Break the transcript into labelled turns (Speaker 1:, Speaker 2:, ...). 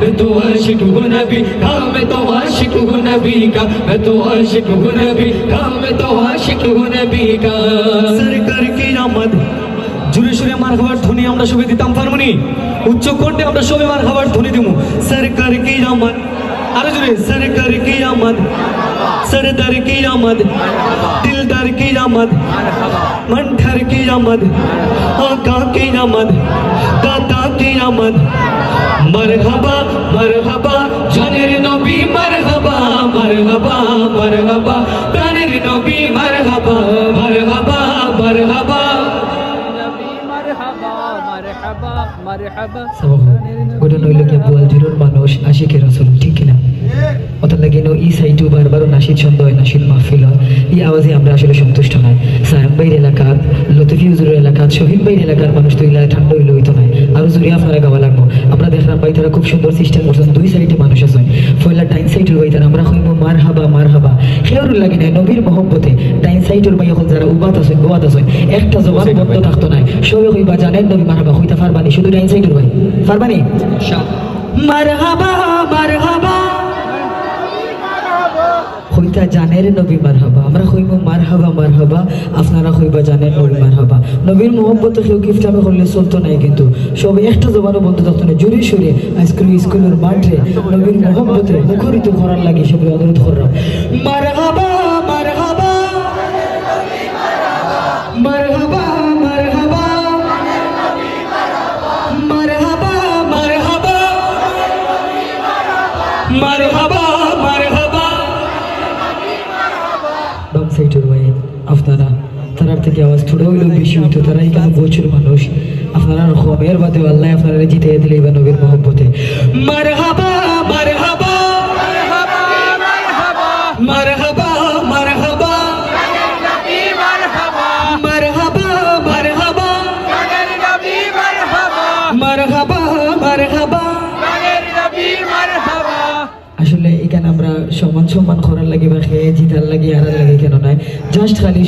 Speaker 1: मैं तो आशिक हूँ नबी का मैं तो आशिक हूँ नबी का मैं तो आशिक हूँ नबी का मैं तो आशिक हूँ नबी का সরকার কি আমদ জুড়ে সুরে মার খাবার ধ্বনি আমরা সবাই দিতাম পারবনি উচ্চ কণ্ঠে আমরা সবাই মার খাবার ধ্বনি দিব সরকার কি আমদ আরো জুড়ে সরকার কি আমদ सरदार की आमद दिलदार की आमद मंठर की आमद आका की आमद दादा की आमद मरहबा মারহাবা, জানের নবী মারহাবা মারহাবা মারহাবা, প্রাণের নবী মারহাবা মারহাবা মারহাবা।
Speaker 2: কি বোয়াল জিরোর মানুষ আশিকে রসুল, ঠিক ছন্দ হয় নাসির মাহফিল এই আওয়াজে আমরা আসলে সন্তুষ্ট নয় বাইর এলাকার লতিফি হুজুরের এলাকার শহীদ বাইর এলাকার মানুষ তো এলাকায় ঠান্ডা হইলে হইতো নাই। আরও জুড়ে আপনারা গাওয়া লাগবো। আমরা দেখলাম ভাই তারা খুব সুন্দর সিস্টেম করছেন দুই সাইডে মানুষ আছে। ফয়লা টাইম সাইডের ভাই তারা আমরা হইব মার হাবা মার হাবা সেওর লাগে নাই নবীর মহব্বতে টাইম সাইডের ভাই এখন যারা উবাত আছেন গোয়াত আছেন একটা জবাব বন্ধ থাকতো নাই। সবে হইবা জানেন নবী মার হাবা হইতা ফারবানি শুধু টাইম সাইডের ভাই। ফারবানি মারহাবা। মারহাবা। হইতা জানের নবী মারহাবা। আমরা হইব মারহাবা মারহাবা। আপনারা হইবা জানেন নবী মারহাবা। নবীর মোহব্বত কেউ গিফটামে করলে চলতো নাই কিন্তু। সব একটা জবানও বন্ধ থাকতো না জোরে সরে আইস্কুল স্কুলের মাঠে নবীর মোহব্বতে মুখরিত করার লাগে সব অনুরোধ করলাম। মারহাবা। মারহাবা মারহাবা। মারহাবা মারহাবা। মারহাবা মারহাবা। সাইটের ভাই আপনারা। তারার থেকে আওয়াজ থোড়া হইলেও বেশি হইতো। তারা এখানে প্রচুর মানুষ। আপনারা খবের বাদে আল্লাহ আপনারা জিতে দিলে এবার নবীর মহব্বতে। মারহাবা মারহাবা এখানে আমরা সমান সম্মান করার লাগে বা খেয়ে জিতার লাগে, হারার লাগে, কেন নয় জাস্ট খালি